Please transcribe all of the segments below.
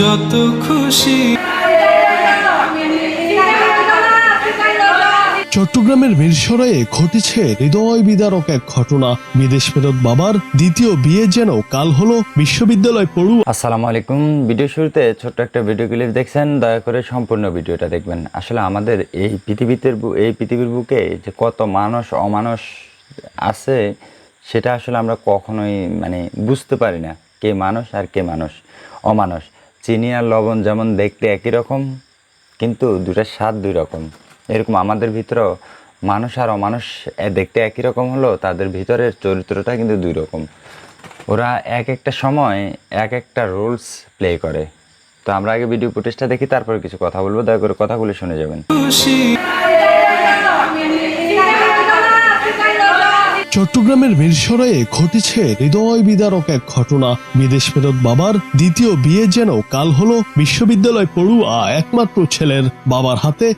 যত খুশি। চট্টগ্রামের মিরসরাইয়ে ঘটেছে হৃদয় বিদারক এক ঘটনা। বিদেশ ফেরত বাবার দ্বিতীয় বিয়ে যেন কাল হলো বিশ্ববিদ্যালয় পড়ু আসসালামু আলাইকুম। ভিডিও শুরুতে ছোট্ট একটা ভিডিও ক্লিপ দেখছেন দয়া করে সম্পূর্ণ ভিডিওটা দেখবেন। আসলে আমাদের এই পৃথিবীতে এই পৃথিবীর বুকে যে কত মানুষ অমানুষ আছে সেটা আসলে আমরা কখনোই মানে বুঝতে পারি না কে মানুষ আর কে মানুষ অমানুষ। চিনি আর লবণ যেমন দেখতে একই রকম, কিন্তু দুটার স্বাদ দুই রকম। এরকম আমাদের ভিতরেও মানুষ আর অমানুষ দেখতে একই রকম হলো, তাদের ভিতরের চরিত্রটা কিন্তু দুই রকম। ওরা এক একটা সময় এক একটা রোলস প্লে করে। তো আমরা আগে ভিডিও ফুটেজটা দেখি, তারপর কিছু কথা বলব, দয়া করে কথাগুলো শুনে যাবেন। চট্টগ্রামের মিরসরাইয়ে ঘটেছে হৃদয় বিদারক এক ঘটনা। বিদেশ ফেরত বাবার দ্বিতীয় বিয়ে যেন কাল হলো বিশ্ববিদ্যালয় পড়ুয়া একমাত্র ছেলের। বাবার হাতে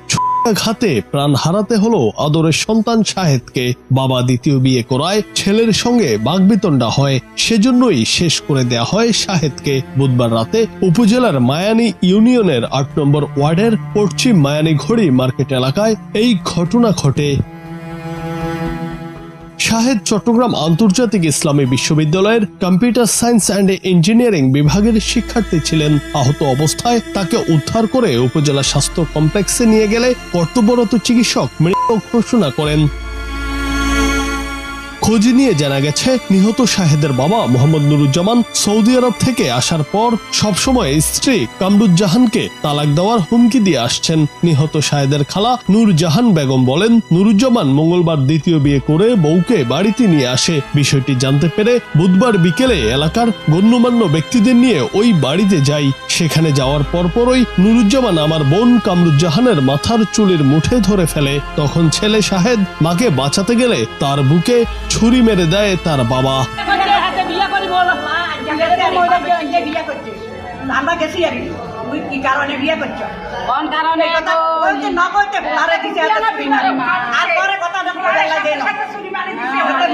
ঘাতে প্রাণ হারাতে হলো আদরের সন্তান শাহেদকে। বাবা দ্বিতীয় বিয়ে করায় ছেলের সঙ্গে বাগবিতণ্ডা হয়। সেজন্যই শেষ করে দেয়া হয় শাহেদকে। বুধবার রাতে উপজেলার মায়ানী ইউনিয়নের আট নম্বর ওয়ার্ডের পশ্চিম মায়ানী ঘড়ি মার্কেট এলাকায় এই ঘটনা ঘটে। শাহেদ চট্টগ্রাম আন্তর্জাতিক ইসলামী বিশ্ববিদ্যালয়ের কম্পিউটার সায়েন্স অ্যান্ড ইঞ্জিনিয়ারিং বিভাগের শিক্ষার্থী ছিলেন। আহত অবস্থায় তাকে উদ্ধার করে উপজেলা স্বাস্থ্য কমপ্লেক্সে নিয়ে গেলে কর্তব্যরত চিকিৎসক মৃত ঘোষণা করেন। খোঁজ নিয়ে জানা গেছে, নিহত শাহেদের বাবা মোহাম্মদ নুরুজ্জামান সৌদি আরব থেকে আসার পর সবসময় স্ত্রী কামরুজ্জাহানকে তালাক দেওয়ার হুমকি দিয়ে আসছেন। নিহত শাহেদের খালা নূরজাহান বেগম বলেন, নুরুজ্জামান মঙ্গলবার দ্বিতীয় বিয়ে করে বউকে বাড়িতে নিয়ে আসে। বিষয়টি জানতে পেরে বুধবার বিকেলে এলাকার গণ্যমান্য ব্যক্তিদের নিয়ে ওই বাড়িতে যাই। সেখানে যাওয়ার পরপরই নুরুজ্জামান আমার বোন কামরুজ্জাহানের মাথার চুলের মুঠে ধরে ফেলে। তখন ছেলে শাহেদ মাকে বাঁচাতে গেলে তার বুকে ছুরি মেরে দেয় তার বাবা আমরা গেছি আর কি। তুই কি কারণে বিয়ে করছ কোন কারণে কথা বলতে না কইতে আরে দিছে আর পরে কথা দেখো বেলা দেন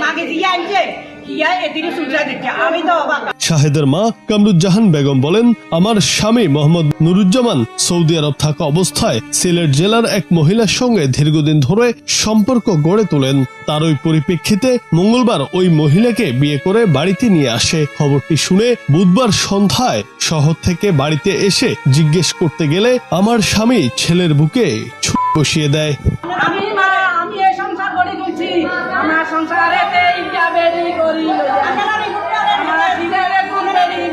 হাতে দিয়ে আনছে কিয়া এদিকে সূর্য দিচ্ছে আমি তো অবাক শাহেদের মা কামরুজ্জাহান বেগম বলেন, আমার স্বামী মোহাম্মদ নুরুজ্জামান সৌদি আরব থাকা অবস্থায় সিলেট জেলার এক মহিলার সঙ্গে দীর্ঘদিন ধরে সম্পর্ক গড়ে তোলেন। তার ওই পরিপ্রেক্ষিতে মঙ্গলবার ওই মহিলাকে বিয়ে করে বাড়িতে নিয়ে আসে। খবরটি শুনে বুধবার সন্ধ্যায় শহর থেকে বাড়িতে এসে জিজ্ঞেস করতে গেলে আমার স্বামী ছেলের বুকে বসিয়ে দেয়। আমি এই করি আমার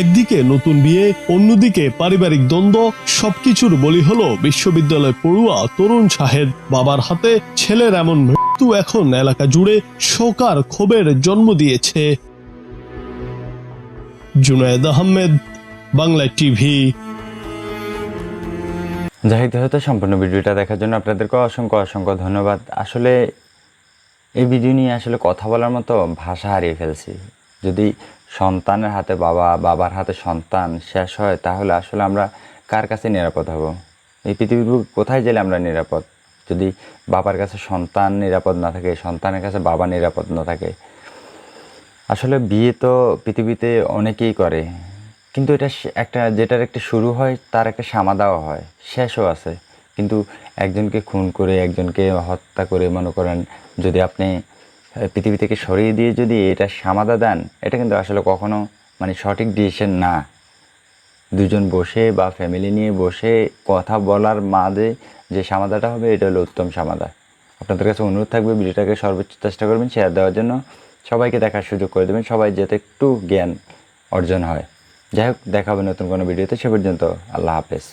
একদিকে নতুন বিয়ে, অন্যদিকে পারিবারিক দ্বন্দ্ব, সবকিছুর বলি হলো বিশ্ববিদ্যালয় পড়ুয়া তরুণ শাহেদ বাবার হাতে ছেলের এমন মৃত্যু এখন এলাকা জুড়ে শোকার ক্ষোভের জন্ম দিয়েছে। জুনায়েদ আহমেদ, বাংলা টিভি। যাই হয়তো সম্পূর্ণ ভিডিওটা দেখার জন্য আপনাদেরকে অসংখ্য অসংখ্য ধন্যবাদ। আসলে এই ভিডিও নিয়ে আসলে কথা বলার মতো ভাষা হারিয়ে ফেলছি। যদি সন্তানের হাতে বাবা, বাবার হাতে সন্তান শেষ হয়, তাহলে আসলে আমরা কার কাছে নিরাপদ হব? এই পৃথিবীর কোথায় গেলে আমরা নিরাপদ? যদি বাবার কাছে সন্তান নিরাপদ না থাকে, সন্তানের কাছে বাবা নিরাপদ না থাকে, আসলে বিয়ে তো পৃথিবীতে অনেকেই করে, কিন্তু এটা একটা যেটার একটা শুরু হয়, তার একটা সমাধাও হয়, শেষও আছে। কিন্তু একজনকে খুন করে, একজনকে হত্যা করে, মনে করেন যদি আপনি পৃথিবী থেকে সরিয়ে দিয়ে যদি এটা সমাধা দেন, এটা কিন্তু আসলে কখনো মানে সঠিক ডিসিশন না। দুজন বসে বা ফ্যামিলি নিয়ে বসে কথা বলার মাঝে যে সমাধাটা হবে, এটা হলো উত্তম সমাধা আপনাদের কাছে অনুরোধ থাকবে ভিডিওটাকে সর্বোচ্চ চেষ্টা করবেন শেয়ার দেওয়ার জন্য। সবাইকে দেখার সুযোগ করে দেবেন, সবাই যাতে একটু জ্ঞান অর্জন হয়। যাই হোক দেখা হবে নতুন কোনো ভিডিওতে, সে পর্যন্ত আল্লাহ হাফেজ।